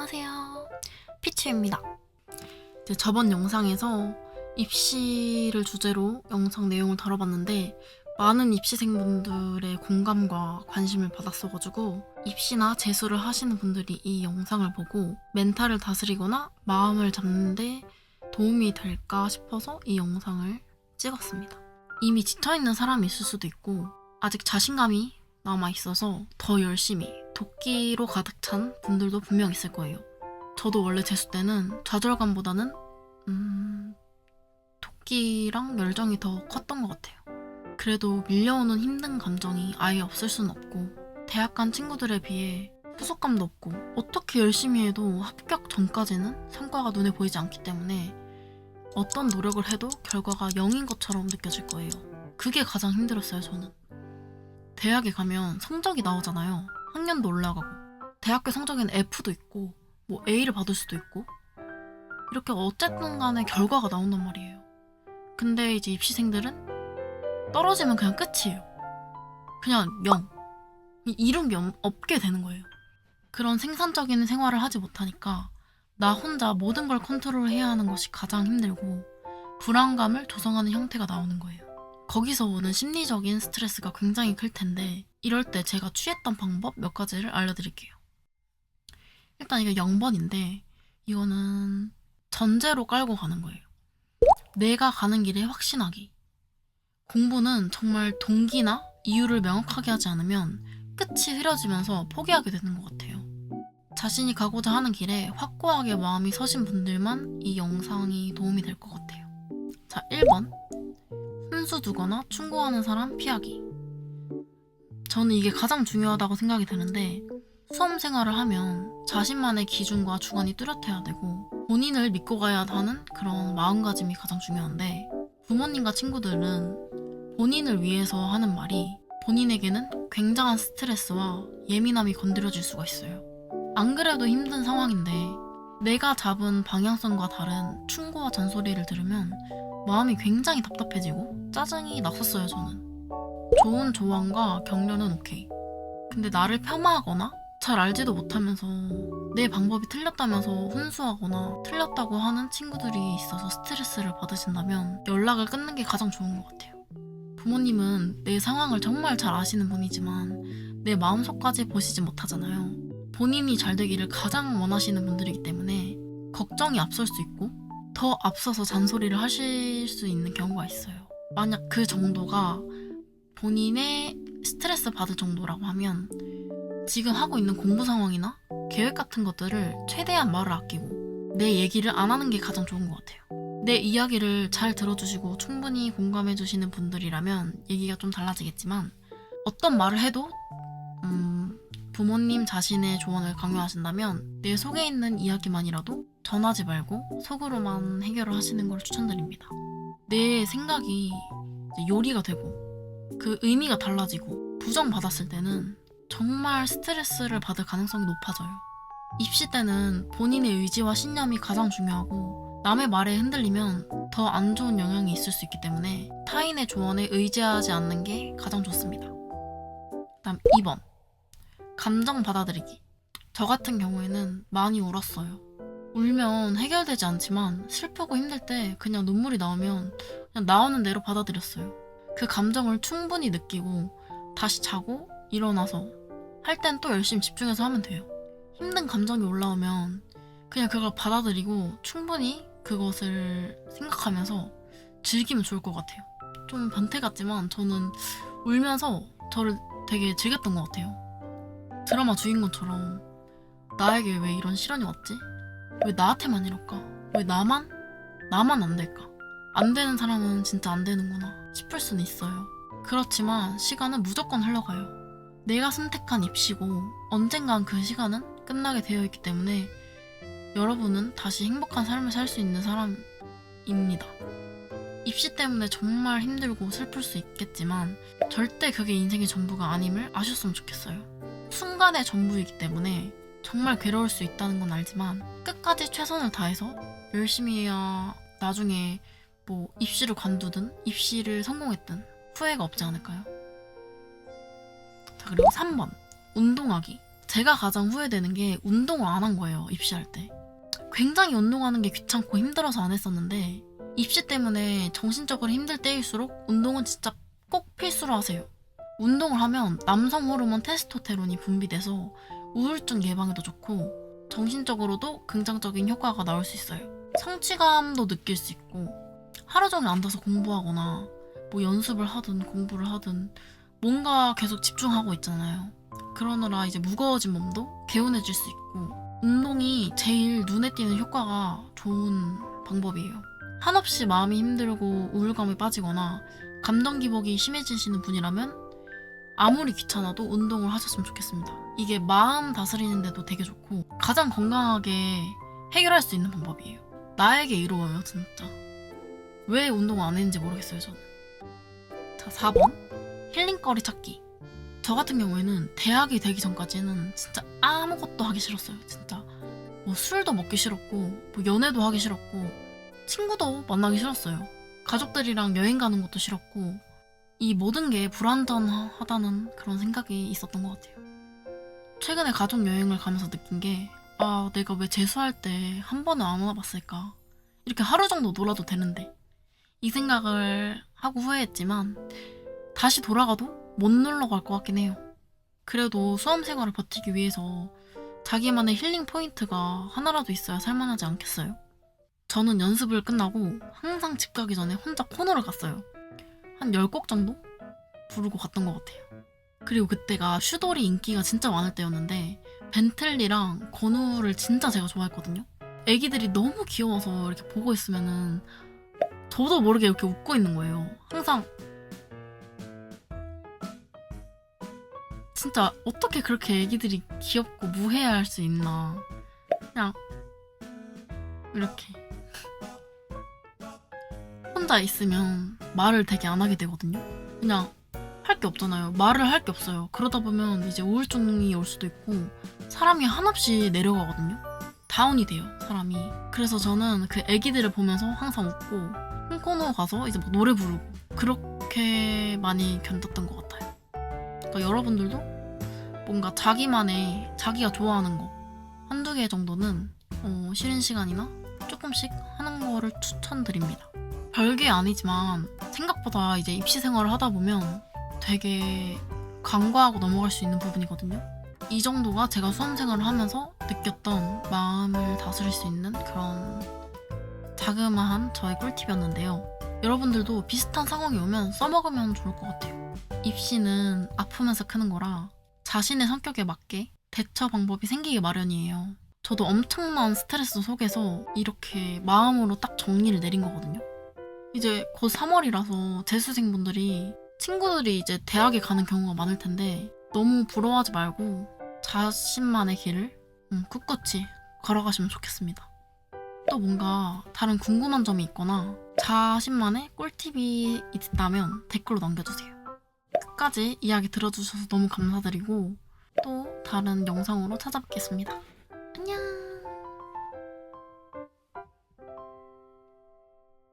안녕하세요. 피치입니다. 이제 저번 영상에서 입시를 주제로 영상 내용을 다뤄봤는데 많은 입시생분들의 공감과 관심을 받았어가지고 입시나 재수를 하시는 분들이 이 영상을 보고 멘탈을 다스리거나 마음을 잡는데 도움이 될까 싶어서 이 영상을 찍었습니다. 이미 지쳐있는 사람이 있을 수도 있고 아직 자신감이 남아있어서 더 열심히 도끼로 가득 찬 분들도 분명 있을 거예요. 저도 원래 재수 때는 좌절감보다는 음, 도끼랑 열정이 더 컸던 것 같아요. 그래도 밀려오는 힘든 감정이 아예 없을 순 없고 대학 간 친구들에 비해 후속감도 없고 어떻게 열심히 해도 합격 전까지는 성과가 눈에 보이지 않기 때문에 어떤 노력을 해도 결과가 0인 것처럼 느껴질 거예요. 그게 가장 힘들었어요, 저는. 대학에 가면 성적이 나오잖아요. 학년도 올라가고. 대학교 성적에는 F도 있고, 뭐 A를 받을 수도 있고. 이렇게 어쨌든 간에 결과가 나온단 말이에요. 근데 이제 입시생들은 떨어지면 그냥 끝이에요. 그냥 0. 이룬 게 없- 없게 되는 거예요. 그런 생산적인 생활을 하지 못하니까 나 혼자 모든 걸 컨트롤해야 하는 것이 가장 힘들고 불안감을 조성하는 형태가 나오는 거예요. 거기서 오는 심리적인 스트레스가 굉장히 클 텐데 이럴 때 제가 취했던 방법 몇 가지를 알려드릴게요. 일단 이게 0번인데 이거는 전제로 깔고 가는 거예요. 내가 가는 길에 확신하기. 공부는 정말 동기나 이유를 명확하게 하지 않으면 끝이 흐려지면서 포기하게 되는 것 같아요. 자신이 가고자 하는 길에 확고하게 마음이 서신 분들만 이 영상이 도움이 될 것 같아요. 자, 1번. 훈수 두거나 충고하는 사람 피하기. 저는 이게 가장 중요하다고 생각이 드는데 수험 생활을 하면 자신만의 기준과 주관이 뚜렷해야 되고 본인을 믿고 가야 하는 그런 마음가짐이 가장 중요한데 부모님과 친구들은 본인을 위해서 하는 말이 본인에게는 굉장한 스트레스와 예민함이 건드려질 수가 있어요. 안 그래도 힘든 상황인데 내가 잡은 방향성과 다른 충고와 잔소리를 들으면 마음이 굉장히 답답해지고 짜증이 났었어요, 저는. 좋은 조언과 격려는 오케이. 근데 나를 폄하하거나 잘 알지도 못하면서 내 방법이 틀렸다면서 훈수하거나 틀렸다고 하는 친구들이 있어서 스트레스를 받으신다면 연락을 끊는 게 가장 좋은 것 같아요. 부모님은 내 상황을 정말 잘 아시는 분이지만 내 마음속까지 보시지 못하잖아요. 본인이 잘 되기를 가장 원하시는 분들이기 때문에 걱정이 앞설 수 있고 더 앞서서 잔소리를 하실 수 있는 경우가 있어요. 만약 그 정도가 본인의 스트레스 받을 정도라고 하면 지금 하고 있는 공부 상황이나 계획 같은 것들을 최대한 말을 아끼고 내 얘기를 안 하는 게 가장 좋은 것 같아요. 내 이야기를 잘 들어주시고 충분히 공감해주시는 분들이라면 얘기가 좀 달라지겠지만 어떤 말을 해도 음, 부모님 자신의 조언을 강요하신다면 내 속에 있는 이야기만이라도 전하지 말고 속으로만 해결을 하시는 걸 추천드립니다. 내 생각이 요리가 되고 그 의미가 달라지고 부정받았을 때는 정말 스트레스를 받을 가능성이 높아져요. 입시 때는 본인의 의지와 신념이 가장 중요하고 남의 말에 흔들리면 더 안 좋은 영향이 있을 수 있기 때문에 타인의 조언에 의지하지 않는 게 가장 좋습니다. 다음 2번. 감정 받아들이기. 저 같은 경우에는 많이 울었어요. 울면 해결되지 않지만 슬프고 힘들 때 그냥 눈물이 나오면 그냥 나오는 대로 받아들였어요. 그 감정을 충분히 느끼고 다시 자고 일어나서 할 땐 또 열심히 집중해서 하면 돼요. 힘든 감정이 올라오면 그냥 그걸 받아들이고 충분히 그것을 생각하면서 즐기면 좋을 것 같아요. 좀 변태 같지만 저는 울면서 저를 되게 즐겼던 것 같아요. 드라마 주인공처럼 나에게 왜 이런 시련이 왔지? 왜 나한테만 이럴까? 왜 나만? 나만 안 될까? 안 되는 사람은 진짜 안 되는구나 싶을 수는 있어요. 그렇지만 시간은 무조건 흘러가요. 내가 선택한 입시고 언젠간 그 시간은 끝나게 되어 있기 때문에 여러분은 다시 행복한 삶을 살 수 있는 사람입니다. 입시 때문에 정말 힘들고 슬플 수 있겠지만 절대 그게 인생의 전부가 아님을 아셨으면 좋겠어요. 순간의 전부이기 때문에 정말 괴로울 수 있다는 건 알지만 끝까지 최선을 다해서 열심히 해야 나중에 뭐 입시를 관두든 입시를 성공했든 후회가 없지 않을까요? 자, 그리고 3번. 운동하기. 제가 가장 후회되는 게 운동을 안 한 거예요, 입시할 때. 굉장히 운동하는 게 귀찮고 힘들어서 안 했었는데, 입시 때문에 정신적으로 힘들 때일수록 운동은 진짜 꼭 필수로 하세요. 운동을 하면 남성 호르몬 테스토테론이 분비돼서 우울증 예방에도 좋고, 정신적으로도 긍정적인 효과가 나올 수 있어요. 성취감도 느낄 수 있고, 하루 종일 앉아서 공부하거나, 뭐 연습을 하든 공부를 하든, 뭔가 계속 집중하고 있잖아요. 그러느라 이제 무거워진 몸도 개운해질 수 있고 운동이 제일 눈에 띄는 효과가 좋은 방법이에요. 한없이 마음이 힘들고 우울감에 빠지거나 감정 기복이 심해지시는 분이라면 아무리 귀찮아도 운동을 하셨으면 좋겠습니다. 이게 마음 다스리는데도 되게 좋고 가장 건강하게 해결할 수 있는 방법이에요. 나에게 이로워요, 진짜. 왜 운동 안 했는지 모르겠어요, 저는. 자, 4번. 힐링거리 찾기. 저 같은 경우에는 대학이 되기 전까지는 진짜 아무것도 하기 싫었어요. 진짜 뭐 술도 먹기 싫었고 뭐 연애도 하기 싫었고 친구도 만나기 싫었어요. 가족들이랑 여행 가는 것도 싫었고 이 모든 게 불완전하다는 그런 생각이 있었던 것 같아요. 최근에 가족 여행을 가면서 느낀 게 아, 내가 왜 재수할 때 한 번은 안 와봤을까? 이렇게 하루 정도 놀아도 되는데 이 생각을 하고 후회했지만 다시 돌아가도 못 놀러 갈 것 같긴 해요. 그래도 수험 생활을 버티기 위해서 자기만의 힐링 포인트가 하나라도 있어야 살만하지 않겠어요? 저는 연습을 끝나고 항상 집 가기 전에 혼자 코너를 갔어요. 한 10곡 정도 부르고 갔던 것 같아요. 그리고 그때가 슈돌이 인기가 진짜 많을 때였는데 벤틀리랑 건우를 진짜 제가 좋아했거든요. 애기들이 너무 귀여워서 이렇게 보고 있으면은 저도 모르게 이렇게 웃고 있는 거예요. 항상 진짜 어떻게 그렇게 애기들이 귀엽고 무해할 수 있나. 그냥 이렇게 혼자 있으면 말을 되게 안 하게 되거든요. 그냥 할 게 없잖아요. 말을 할 게 없어요. 그러다 보면 이제 우울증이 올 수도 있고 사람이 한없이 내려가거든요. 다운이 돼요, 사람이. 그래서 저는 그 애기들을 보면서 항상 웃고 홈코너 가서 이제 막 노래 부르고 그렇게 많이 견뎠던 것 같아요. 그러니까 여러분들도 뭔가 자기만의 자기가 좋아하는 거 한두 개 정도는 어, 쉬는 시간이나 조금씩 하는 거를 추천드립니다. 별게 아니지만 생각보다 이제 입시 생활을 하다 보면 되게 간과하고 넘어갈 수 있는 부분이거든요. 이 정도가 제가 수험 생활을 하면서 느꼈던 마음을 다스릴 수 있는 그런 자그마한 저의 꿀팁이었는데요. 여러분들도 비슷한 상황이 오면 써먹으면 좋을 것 같아요. 입시는 아프면서 크는 거라 자신의 성격에 맞게 대처 방법이 생기기 마련이에요. 저도 엄청난 스트레스 속에서 이렇게 마음으로 딱 정리를 내린 거거든요. 이제 곧 3월이라서 재수생분들이 친구들이 이제 대학에 가는 경우가 많을 텐데 너무 부러워하지 말고 자신만의 길을 음, 꿋꿋이 걸어가시면 좋겠습니다. 또 뭔가 다른 궁금한 점이 있거나 자신만의 꿀팁이 있다면 댓글로 남겨주세요. 끝까지 이야기 들어주셔서 너무 감사드리고 또 다른 영상으로 찾아뵙겠습니다.